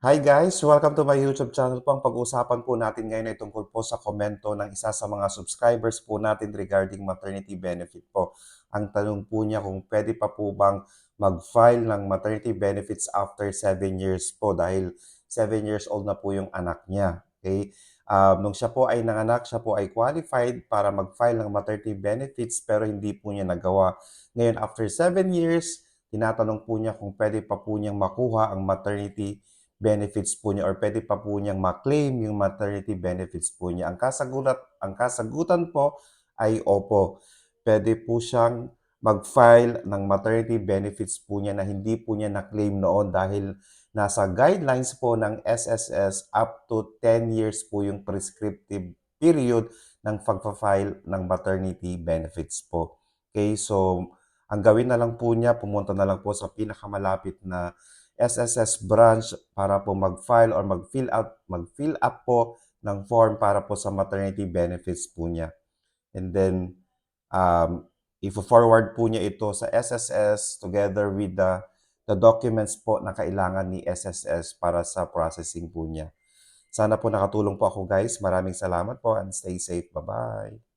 Hi guys! Welcome to my YouTube channel po. Ang pag-uusapan po natin ngayon ay tungkol po sa komento ng isa sa mga subscribers po natin regarding maternity benefit po. Ang tanong po niya kung pwede pa po bang mag-file ng maternity benefits after 7 years po dahil 7 years old na po yung anak niya. Okay? Um, nung siya po ay nanganak, siya po ay qualified para mag-file ng maternity benefits pero hindi po niya nagawa. Ngayon, after 7 years, tinatanong po niya kung pwede pa po niyang makuha ang maternity benefits po niya or pwede pa po niyang ma-claim yung maternity benefits po niya. Ang kasagutan, ang kasagutan po ay opo. Pwede po siyang mag-file ng maternity benefits po niya na hindi po niya na-claim noon dahil nasa guidelines po ng SSS up to 10 years po yung prescriptive period ng pagpa-file ng maternity benefits po. Okay, so ang gawin na lang po niya, pumunta na lang po sa pinakamalapit na SSS branch para po mag-file or mag-fill out, mag-fill up po ng form para po sa maternity benefits po niya. And then, um, i-forward po niya ito sa SSS together with the, the documents po na kailangan ni SSS para sa processing po niya. Sana po nakatulong po ako guys. Maraming salamat po and stay safe. Bye-bye.